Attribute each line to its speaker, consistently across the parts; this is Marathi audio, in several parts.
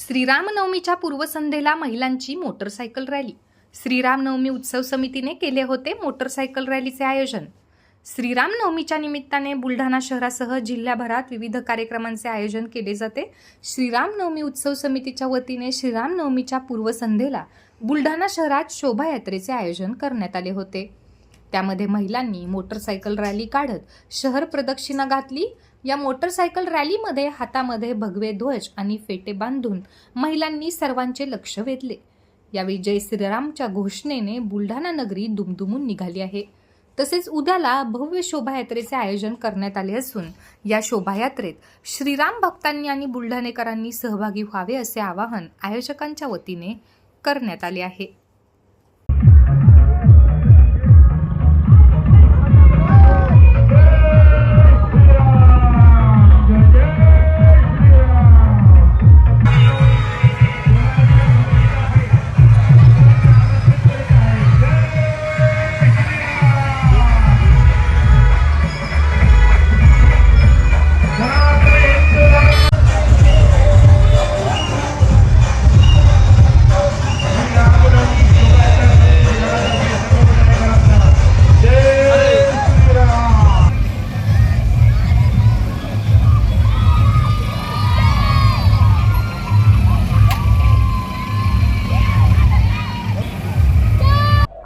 Speaker 1: श्रीरामनवमीच्या पूर्वसंध्येला महिलांची मोटरसायकल रॅली. श्रीरामनवमी उत्सव समितीने केले होते मोटरसायकल रॅलीचे आयोजन. श्रीरामनवमीच्या निमित्ताने बुलढाणा शहरासह जिल्ह्याभरात विविध कार्यक्रमांचे आयोजन केले जाते. श्रीरामनवमी उत्सव समितीच्या वतीने श्रीरामनवमीच्या पूर्वसंध्येला बुलढाणा शहरात शोभायात्रेचे आयोजन करण्यात आले होते. त्यामध्ये महिलांनी मोटरसायकल रॅली काढत शहर प्रदक्षिणा घातली. या मोटरसायकल रॅलीमध्ये हातामध्ये भगवे ध्वज आणि फेटे बांधून महिलांनी सर्वांचे लक्ष वेधले. यावेळी जय श्रीरामच्या घोषणेने बुलढाणा नगरी दुमदुमून निघाली आहे. तसेच उद्याला भव्य शोभायात्रेचे आयोजन करण्यात आले असून या शोभायात्रेत श्रीराम भक्तांनी आणि बुलढाणेकरांनी सहभागी व्हावे असे आवाहन आयोजकांच्या वतीने करण्यात आले आहे.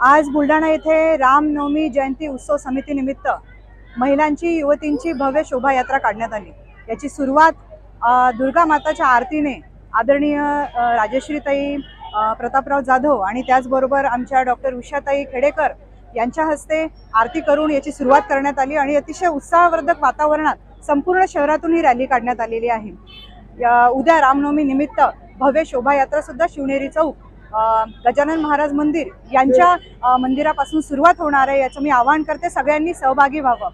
Speaker 2: आज बुलढाणा येथे रामनवमी जयंती उत्सव समितीनिमित्त महिलांची युवतींची भव्य शोभायात्रा काढण्यात आली. याची सुरुवात दुर्गा माताच्या आरतीने आदरणीय राजश्रीताई प्रतापराव जाधव आणि त्याचबरोबर आमच्या डॉक्टर उषाताई खेडेकर यांच्या हस्ते आरती करून याची सुरुवात करण्यात आली आणि अतिशय उत्साहवर्धक वातावरणात संपूर्ण शहरातून ही रॅली काढण्यात आलेली आहे. उद्या रामनवमी निमित्त भव्य शोभायात्रा सुद्धा शिवनेरी चौक गजानन महाराज मंदिर यांच्या मंदिरापासून सुरुवात होणार आहे याचं मी आवाहन करते. सगळ्यांनी सहभागी व्हावं.